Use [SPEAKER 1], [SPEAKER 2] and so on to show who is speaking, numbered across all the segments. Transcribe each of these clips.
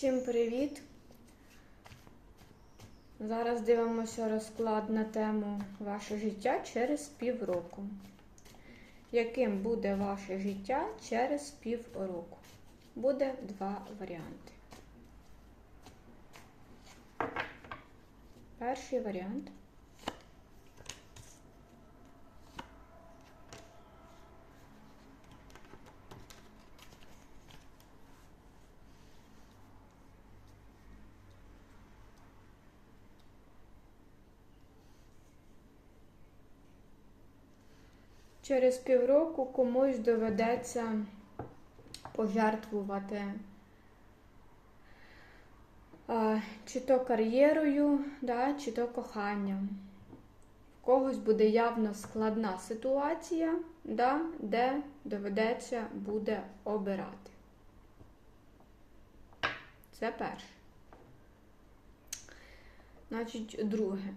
[SPEAKER 1] Всім привіт! Зараз дивимося розклад на тему Ваше життя через півроку. Яким буде ваше життя через півроку? Буде два варіанти. Перший варіант. Через півроку комусь доведеться пожертвувати а, чи то кар'єрою, да, чи то коханням. В когось буде явно складна ситуація, да, де доведеться буде обирати. Це перше. Значить, друге.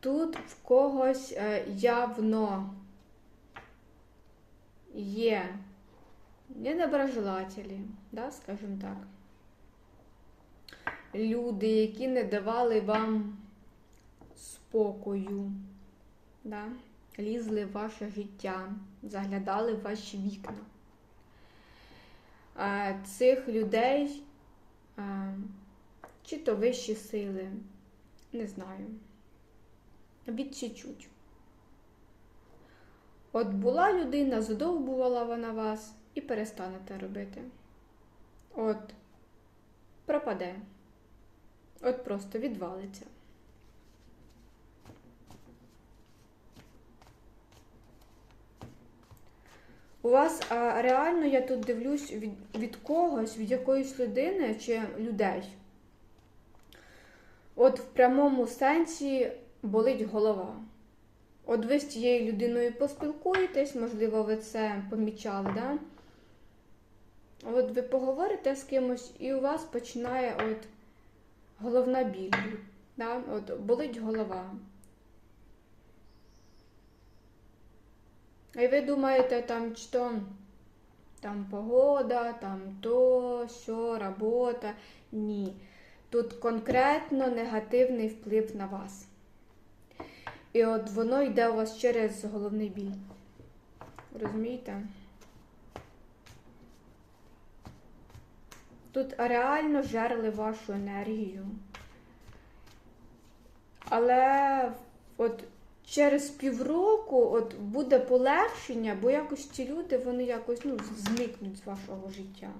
[SPEAKER 1] Тут в когось е, явно є недоброжелателі, да, скажімо так. Люди, які не давали вам спокою, да, лізли в ваше життя, заглядали в ваші вікна. Цих людей чи то вищі сили, не знаю. Відсічуть. От була людина, задовбувала вона вас і перестанете робити. От пропаде. От просто відвалиться. У вас а, реально, я тут дивлюсь від, від когось, від якоїсь людини чи людей. От в прямому сенсі болить голова. От ви з цією людиною поспілкуєтесь, можливо, ви це помічали, да? От ви поговорите з кимось, і у вас починає от головна біль. Да? От болить голова. І ви думаєте, там, що там погода, там то, що, робота. Ні. Тут конкретно негативний вплив на вас. І от воно йде у вас через головний біль. Розумієте? Тут реально жерли вашу енергію. Але от через півроку от буде полегшення, бо якось ці люди, вони якось ну, зникнуть з вашого життя.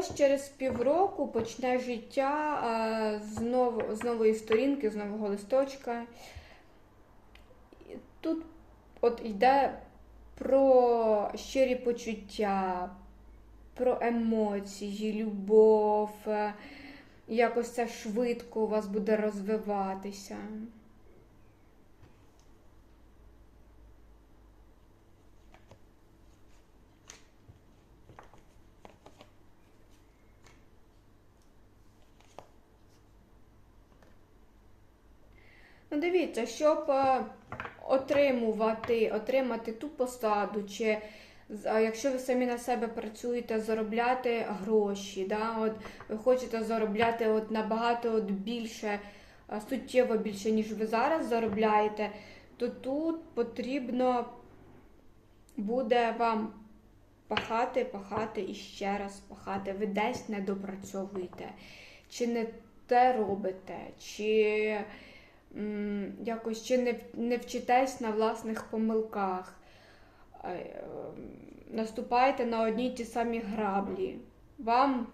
[SPEAKER 1] Хтось через півроку почне життя е, з, нов, з нової сторінки, з нового листочка. Тут от йде про щирі почуття, про емоції, любов, е, якось це швидко у вас буде розвиватися. Дивіться, щоб е, отримувати, отримати ту посаду, чи якщо ви самі на себе працюєте, заробляти гроші, да, от, ви хочете заробляти от, набагато от, більше, е, суттєво більше, ніж ви зараз заробляєте, то тут потрібно буде вам пахати, пахати і ще раз пахати. Ви десь не допрацьовуєте, чи не те робите, чи якось чи не, не вчитесь на власних помилках, е, наступаєте на одні й ті самі граблі. Вам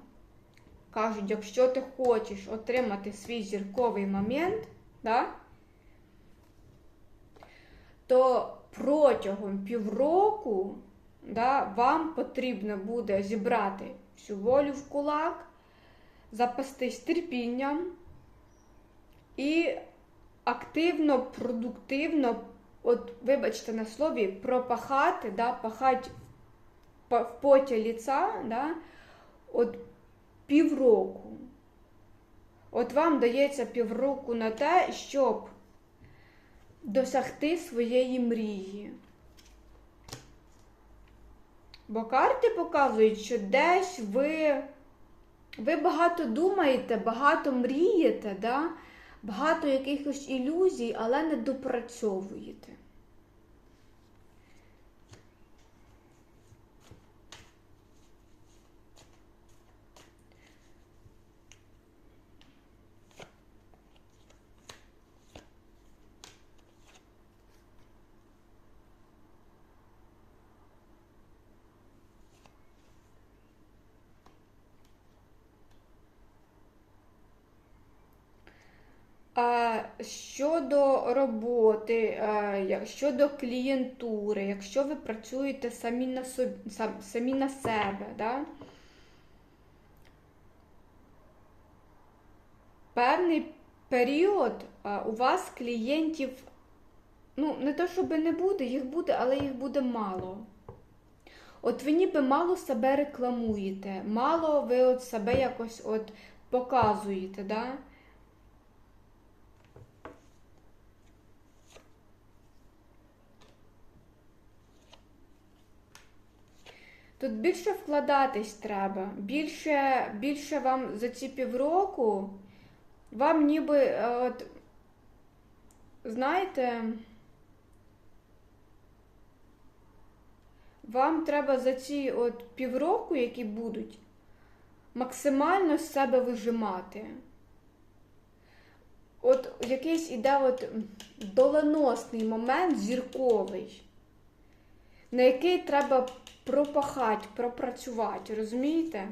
[SPEAKER 1] кажуть, якщо ти хочеш отримати свій зірковий момент, да, то протягом півроку да, вам потрібно буде зібрати всю волю в кулак, запастись терпінням і активно, продуктивно, от, вибачте на слові, пропахати, да, пахати в поті ліца, да, от півроку. От вам дається півроку на те, щоб досягти своєї мрії. Бо карти показують, що десь ви, ви багато думаєте, багато мрієте, да? Багато якихось ілюзій, але не допрацьовуєте. Щодо роботи, щодо клієнтури, якщо ви працюєте самі на собі, самі на себе, да? певний період у вас клієнтів, ну, не то, щоб не буде, їх буде, але їх буде мало. От ви ніби мало себе рекламуєте, мало ви от себе якось от показуєте, да? Тут більше вкладатись треба, більше, більше вам за ці півроку, вам ніби, е, от, знаєте, вам треба за ці от півроку, які будуть, максимально з себе вижимати. От якийсь іде от доленосний момент зірковий, на який треба пропахати, пропрацювати, розумієте?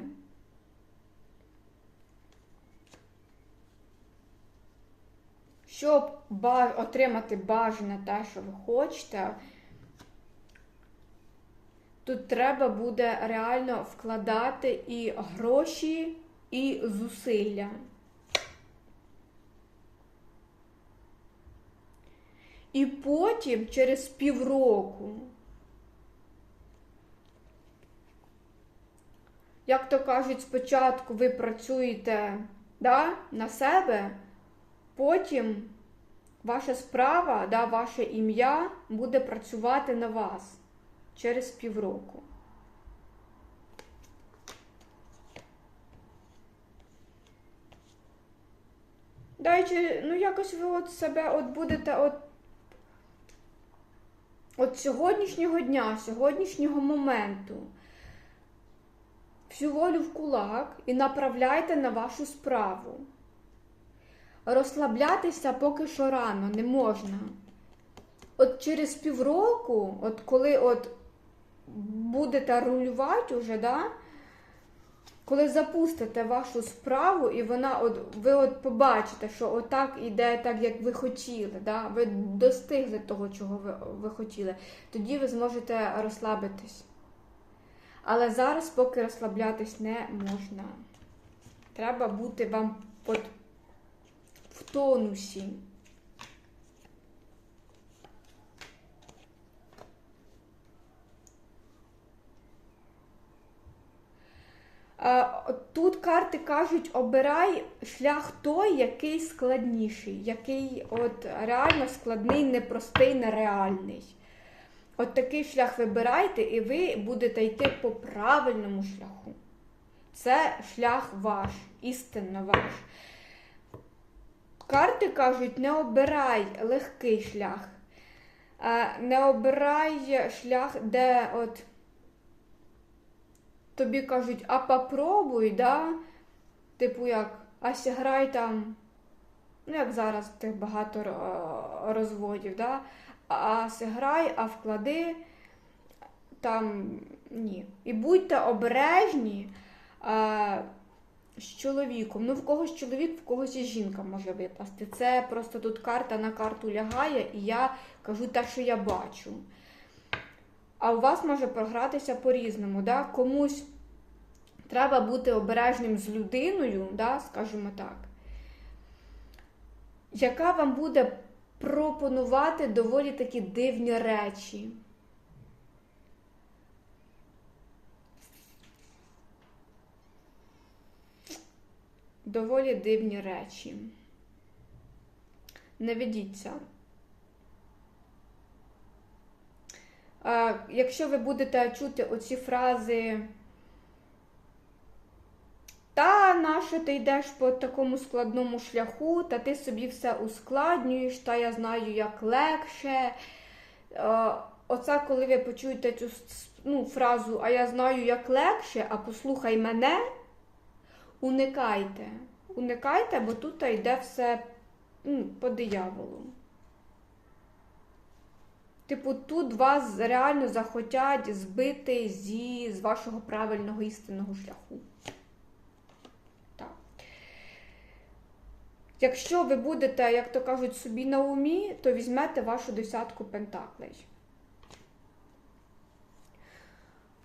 [SPEAKER 1] Щоб отримати бажане те, що ви хочете, тут треба буде реально вкладати і гроші, і зусилля. І потім, через півроку, як то кажуть, спочатку ви працюєте да, на себе, потім ваша справа, да, ваше ім'я буде працювати на вас через півроку. Дайте, ну якось ви от себе от будете от, от сьогоднішнього дня, сьогоднішнього моменту всю волю в кулак і направляйте на вашу справу. Розслаблятися поки що рано не можна. От через півроку, от коли от будете рулювати уже, да, коли запустите вашу справу, і вона от, ви от побачите, що отак іде так, як ви хотіли, да, ви достигли того, чого ви, ви хотіли, тоді ви зможете розслабитись. Але зараз поки розслаблятись не можна. Треба бути вам от в тонусі. Тут карти кажуть, обирай шлях той, який складніший, який от реально складний, непростий, нереальний. От такий шлях вибирайте, і ви будете йти по правильному шляху. Це шлях ваш, істинно ваш. Карти кажуть, не обирай легкий шлях, не обирай шлях, де от тобі кажуть, а попробуй, да? Типу як, а сіграй там, ну як зараз тих багато розводів, да? А сиграй, а вклади там ні. І будьте обережні а, з чоловіком. Ну, в когось чоловік, в когось і жінка може випасти. Це просто тут карта на карту лягає, і я кажу те, що я бачу. А у вас може програтися по-різному. Да? Комусь треба бути обережним з людиною, да? скажімо так, яка вам буде пропонувати доволі такі дивні речі. доволі дивні речі. Не ведіться. Якщо ви будете чути оці фрази, та нащо ти йдеш по такому складному шляху, та ти собі все ускладнюєш, та я знаю, як легше. Е, Оце коли ви почуєте цю ну, фразу А я знаю, як легше, а послухай мене, уникайте. Уникайте, бо тут йде все ну, по дияволу. Типу, тут вас реально захотять збити зі, з вашого правильного істинного шляху. Якщо ви будете, як то кажуть, собі на умі, то візьмете вашу десятку пентаклей.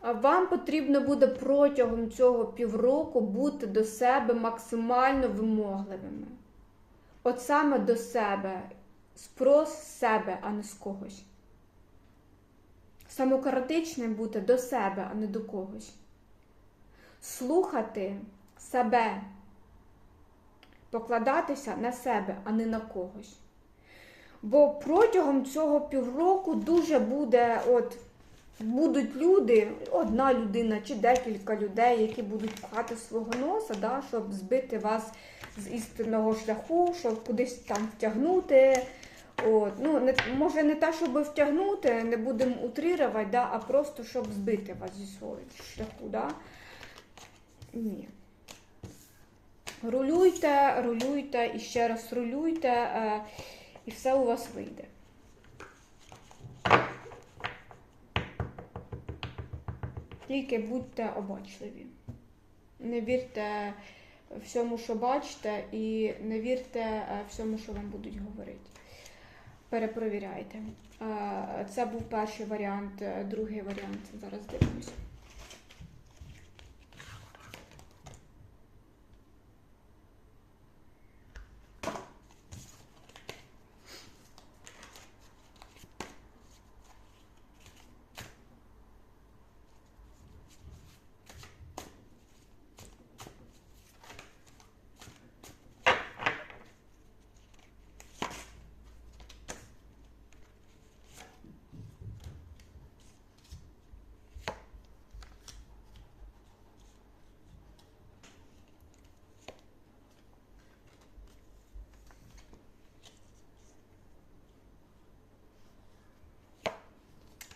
[SPEAKER 1] Вам потрібно буде протягом цього півроку бути до себе максимально вимогливими. От саме до себе. Спрос себе, а не з когось. Самократичним бути до себе, а не до когось. Слухати себе, покладатися на себе, а не на когось. Бо протягом цього півроку дуже буде, от, будуть люди, одна людина чи декілька людей, які будуть пхати свого носа, да, щоб збити вас з істинного шляху, щоб кудись там втягнути. От, ну, не, може не те, щоб втягнути, не будемо утрірувати, да, а просто щоб збити вас зі свого шляху. Да? Ні. Рулюйте, рулюйте і ще раз рулюйте, е, і все у вас вийде. Тільки будьте обачливі. Не вірте всьому, що бачите, і не вірте е, всьому, що вам будуть говорити. Перепровіряйте. Е, Це був перший варіант, другий варіант. Зараз дивимося.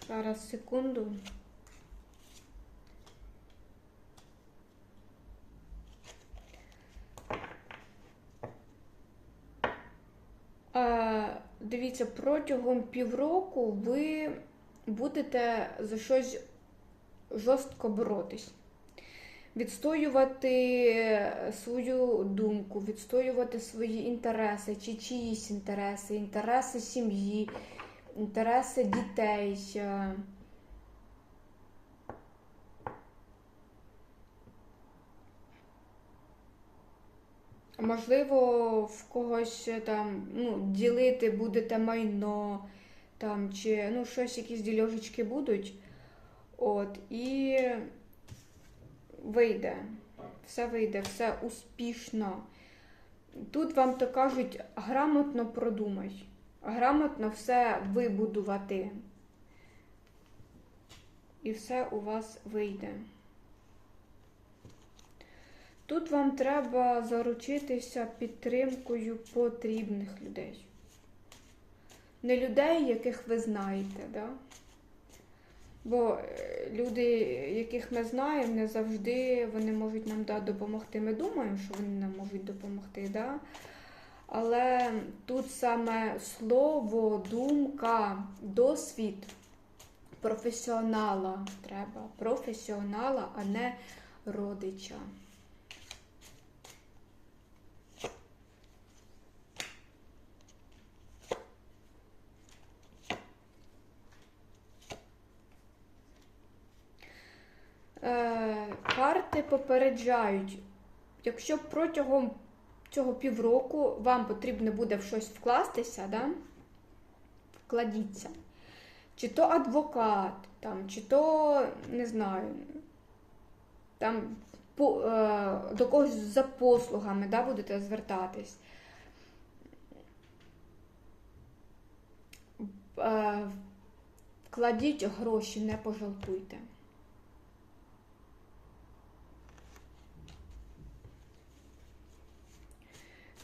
[SPEAKER 1] Зараз секунду. Дивіться, протягом півроку ви будете за щось жорстко боротись. Відстоювати свою думку, відстоювати свої інтереси, чи чиїсь інтереси, інтереси сім'ї, інтереси дітей. Можливо, в когось е, там ну, ділити будете майно, там, чи ну, щось, якісь дільожечки будуть. От, і вийде. Все вийде, все успішно. Тут вам то кажуть, грамотно продумай, грамотно все вибудувати. І все у вас вийде. Тут вам треба заручитися підтримкою потрібних людей. Не людей, яких ви знаєте, да? Бо е, люди, яких ми знаємо, не завжди вони можуть нам да, допомогти. Ми думаємо, що вони нам можуть допомогти, да? Але тут саме слово, думка, досвід професіонала треба. Професіонала, а не родича. Е, карти попереджають, якщо протягом цього півроку вам потрібно буде в щось вкластися, да? вкладіться. Чи то адвокат, там, чи то, не знаю, там по, е, до когось за послугами да, будете звертатись. Е, Вкладіть гроші, не пожалкуйте.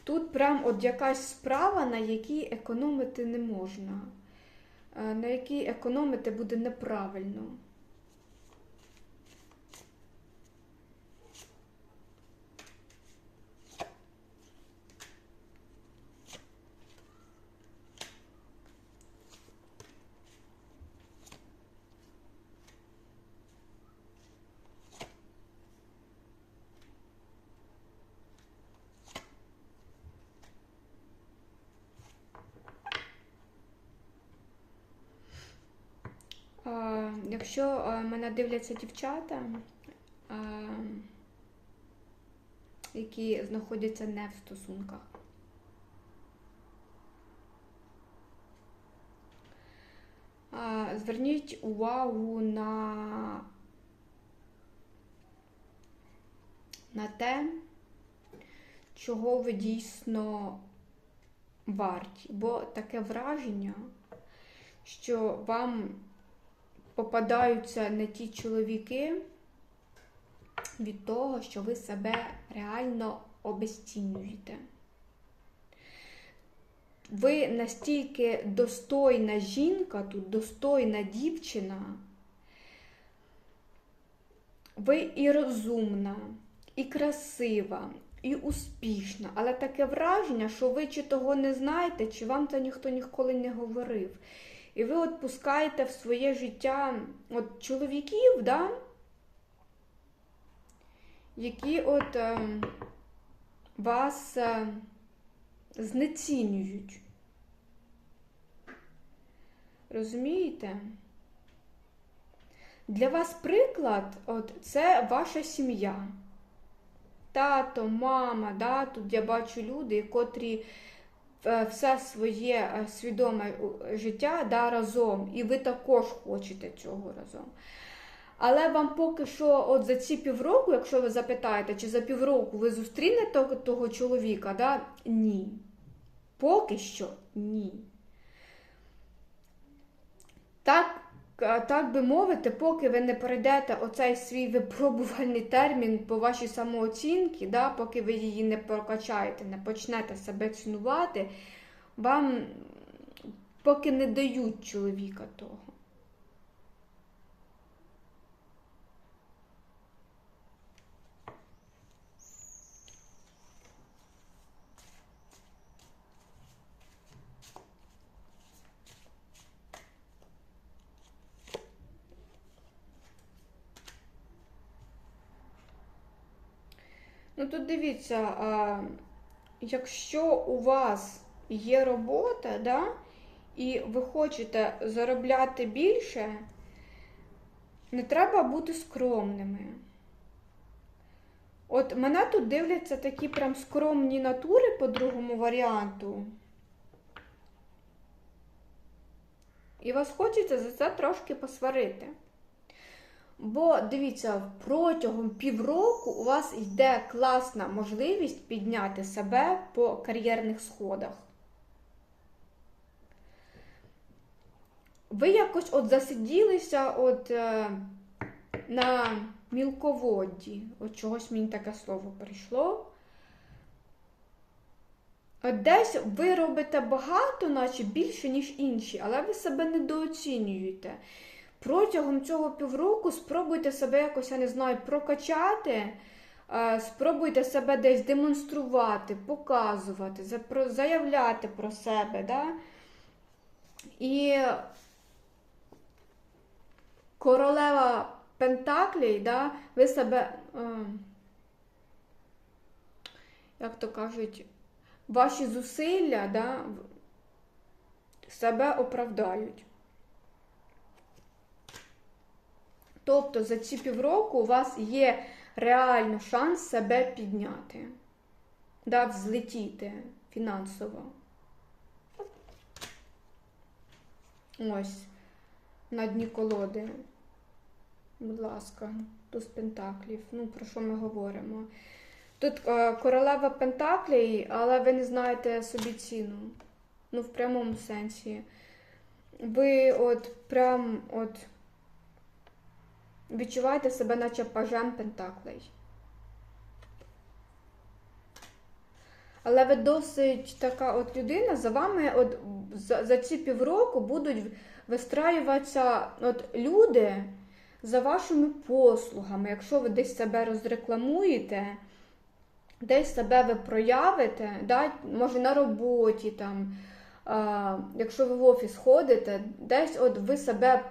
[SPEAKER 1] Тут прям от якась справа, на якій економити не можна, е, на якій економити буде неправильно. А, Якщо мене дивляться дівчата, які знаходяться не в стосунках, зверніть увагу на, на те, чого ви дійсно варті, бо таке враження, що вам попадаються не ті чоловіки від того, що ви себе реально обесцінюєте. Ви настільки достойна жінка, тут достойна дівчина, ви і розумна, і красива, і успішна, але таке враження, що ви чи того не знаєте, чи вам це ніхто ніколи не говорив. І ви от пускаєте в своє життя от чоловіків, да? які от е, вас е, знецінюють. Розумієте? Для вас приклад от, це ваша сім'я. Тато, мама, да? тут я бачу люди, котрі все своє е, свідоме е, життя да, разом, і ви також хочете цього разом. Але вам поки що, от за ці півроку, якщо ви запитаєте, чи за півроку ви зустрінете того, того чоловіка, да? ні. Поки що ні. Так, е, так би мовити, поки ви не пройдете оцей свій випробувальний термін по вашій самооцінці, да, поки ви її не прокачаєте, не почнете себе цінувати, вам поки не дають чоловіка того. Ну тут дивіться, а, якщо у вас є робота, да, і ви хочете заробляти більше, не треба бути скромними. От мене тут дивляться такі прям скромні натури по другому варіанту. І вас хочеться за це трошки посварити. Бо дивіться, протягом півроку у вас йде класна можливість підняти себе по кар'єрних сходах. Ви якось от засиділися от е, на мілководді. От чогось мені таке слово прийшло. От десь ви робите багато, наче більше, ніж інші, але ви себе недооцінюєте. Протягом цього півроку спробуйте себе якось, я не знаю, прокачати, е, спробуйте себе десь демонструвати, показувати, заявляти про себе. Да? І королева Пентаклей, да, ви себе, е, як то кажуть, ваші зусилля да, себе оправдають. Тобто за ці півроку у вас є реально шанс себе підняти, да, взлетіти фінансово. Ось, на дні колоди. Будь ласка. туз пентаклів. Ну, про що ми говоримо? Тут е, королева пентаклей, але ви не знаєте собі ціну. Ну, в прямому сенсі. Ви от прям от відчуваєте себе, наче пажем пентаклей. Але ви досить така от людина, за вами от за, за ці півроку будуть вистраюватися от люди за вашими послугами. Якщо ви десь себе розрекламуєте, десь себе ви проявите, да, може на роботі, там, а, якщо ви в офіс ходите, десь от ви себе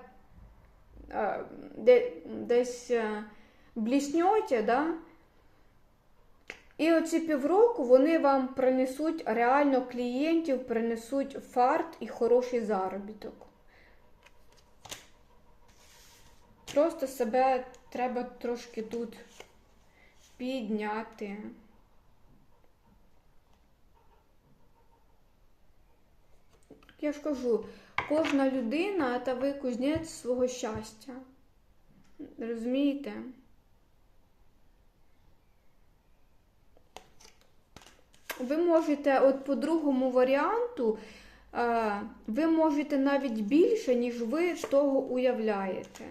[SPEAKER 1] де, десь а, бліснете, да, і оці півроку вони вам принесуть реально клієнтів, принесуть фарт і хороший заробіток. Просто себе треба трошки тут підняти. Я ж кажу, кожна людина це ви кузнець свого щастя. Розумієте? Ви можете, от по другому варіанту, е, ви можете навіть більше, ніж ви того уявляєте.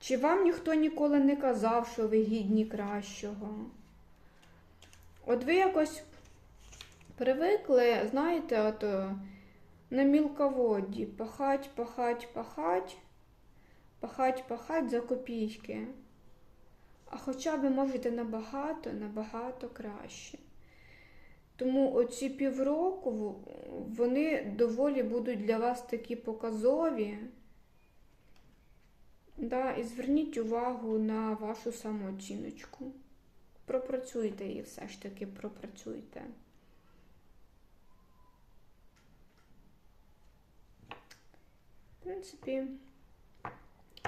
[SPEAKER 1] Чи вам ніхто ніколи не казав, що ви гідні кращого? От ви якось привикли, знаєте, от е, на мілководді пахать, пахать, пахать, пахать, пахать за копійки. А хоча ви можете набагато, набагато краще. Тому оці півроку вони доволі будуть для вас такі показові. Да, і зверніть увагу на вашу самооціночку. Пропрацюйте її все ж таки, пропрацюйте. В принципі,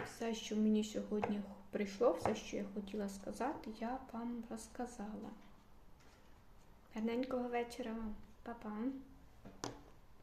[SPEAKER 1] все, що мені сьогодні прийшло, все, що я хотіла сказати, я вам розказала. Гарненького вечора вам. Па-па.